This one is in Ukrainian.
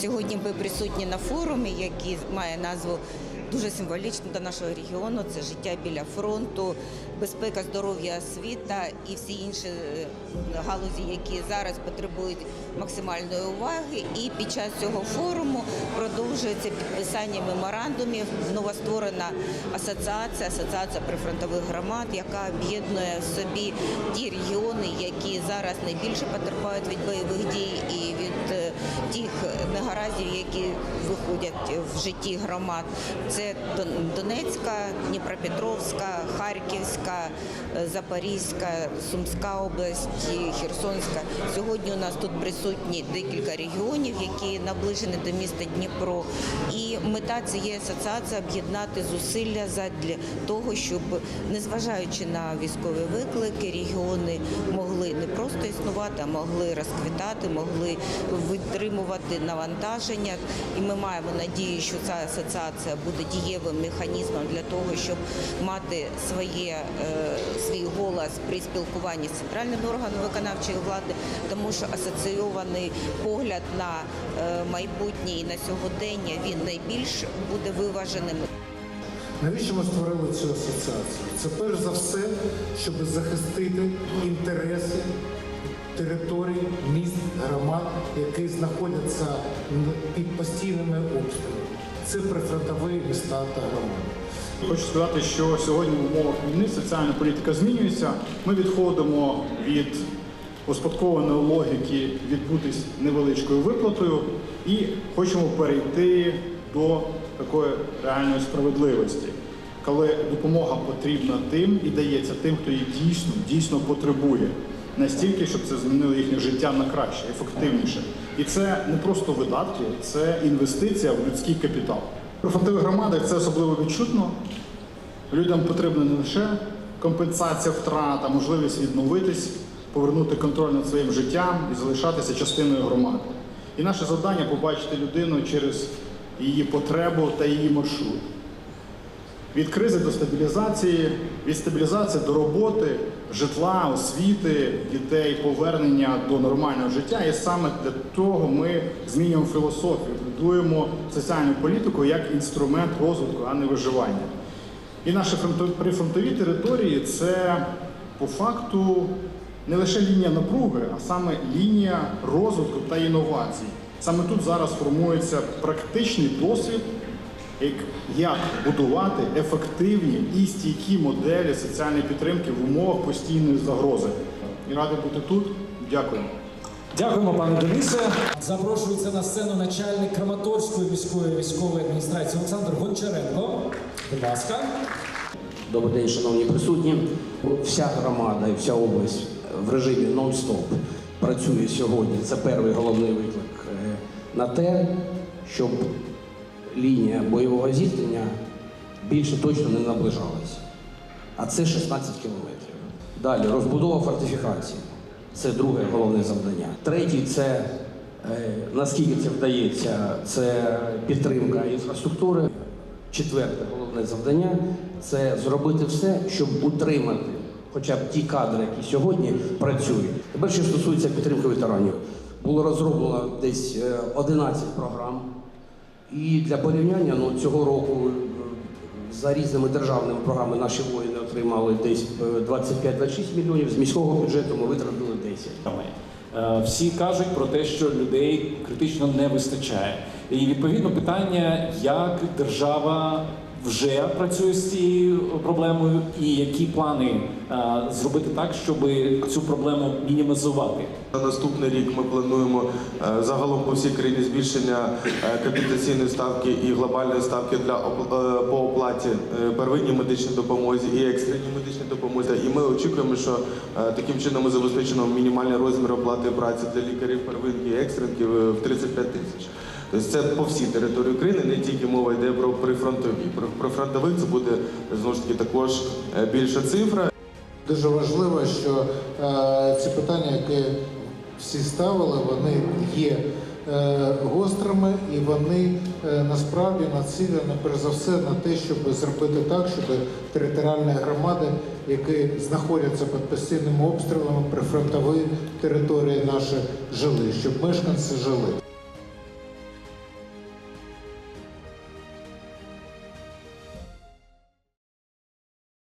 Сьогодні ви присутні на форумі, який має назву дуже символічну для нашого регіону. Це життя біля фронту, безпека, здоров'я, освіта і всі інші е, галузі, які зараз потребують максимальної уваги. І під час цього форуму продовжується підписання меморандумів. Новостворена асоціація, асоціація прифронтових громад, яка об'єднує в собі ті регіони, які зараз найбільше потерпають від бойових дій негараздів, які виходять в житті громад. Це Донецька, Дніпропетровська, Харківська, е, Запорізька, Сумська область, Херсонська. Сьогодні у нас тут присутні декілька регіонів, які наближені до міста Дніпро. І мета цієї асоціації об'єднати зусилля задля того, щоб, незважаючи на військові виклики, регіони могли не просто існувати, а могли розквітати, могли витримувати навантаження. І ми маємо надію, що ця асоціація буде дієвим механізмом для того, щоб мати своє, е, свій голос при спілкуванні з центральним органом виконавчої влади, тому що асоційований погляд на е, майбутнє і на сьогодення він найбільш буде виваженим. Навіщо ми створили цю асоціацію? Це перш за все, щоб захистити інтереси територій, міст, громад, які знаходяться під постійними обстрілами. Це прифронтові міста та громади. Хочу сказати, що сьогодні в умовах війни соціальна політика змінюється. Ми відходимо від успадкованої логіки відбутись невеличкою виплатою і хочемо перейти до такої реальної справедливості, коли допомога потрібна тим і дається тим, хто її дійсно дійсно потребує. Настільки, щоб це змінило їхнє життя на краще, ефективніше. І це не просто видатки, це інвестиція в людський капітал. У фронтових громадах це особливо відчутно. Людям потрібна не лише компенсація втрат, а можливість відновитись, повернути контроль над своїм життям і залишатися частиною громади. І наше завдання побачити людину через її потребу та її маршрут. Від кризи до стабілізації, від стабілізації до роботи, житла, освіти, дітей, повернення до нормального життя. І саме для того ми змінюємо філософію, будуємо соціальну політику як інструмент розвитку, а не виживання. І наші фронтові- прифронтові території це по факту не лише лінія напруги, а саме лінія розвитку та інновацій. Саме тут зараз формується практичний досвід, як, будувати ефективні і стійкі моделі соціальної підтримки в умовах постійної загрози. І радий бути тут. Дякую. Дякуємо, пане Денисе. Запрошується на сцену начальник Краматорської міської військової адміністрації Олександр Гончаренко. Будь ласка. Добрий день, шановні присутні. Вся громада і вся область в режимі нон-стоп працює сьогодні. Це перший головний виклик е, на те, щоб лінія бойового зіткнення більше точно не наближалась. А це 16 кілометрів. Далі розбудова фортифікації. Це друге головне завдання. Третій це е, наскільки це вдається, це підтримка інфраструктури. Четверте головне завдання це зробити все, щоб утримати хоча б ті кадри, які сьогодні працюють. Тепер, що стосується підтримки ветеранів, було розроблено десь е, 11 програм. І для порівняння ну, цього року е, за різними державними програмами наші воїни отримали десь е, 25-26 мільйонів. З міського бюджету ми витратили 10. Е, Всі кажуть про те, що людей критично не вистачає. І відповідно питання, як держава вже працює з цією проблемою, і які плани е, зробити так, щоб цю проблему мінімізувати. На наступний рік ми плануємо е, загалом по всій країні збільшення е, капітаційної ставки і глобальної ставки для по оплаті первинній медичній допомозі і екстреній медичній допомозі. І ми очікуємо, що таким чином ми забезпечимо мінімальний розмір оплати праці для лікарів первинки і екстренки в 35 тисяч. Тобто це по всій території України, не тільки мова йде про прифронтові. Про прифронтових це буде знову ж таки також е, більша цифра. Дуже важливо, що е, ці питання, які всі ставили, вони є е, гострими і вони е, насправді націлені перш за все на те, щоб зробити так, щоб територіальні громади, які знаходяться під постійними обстрілами, прифронтові території наші жили, щоб мешканці жили.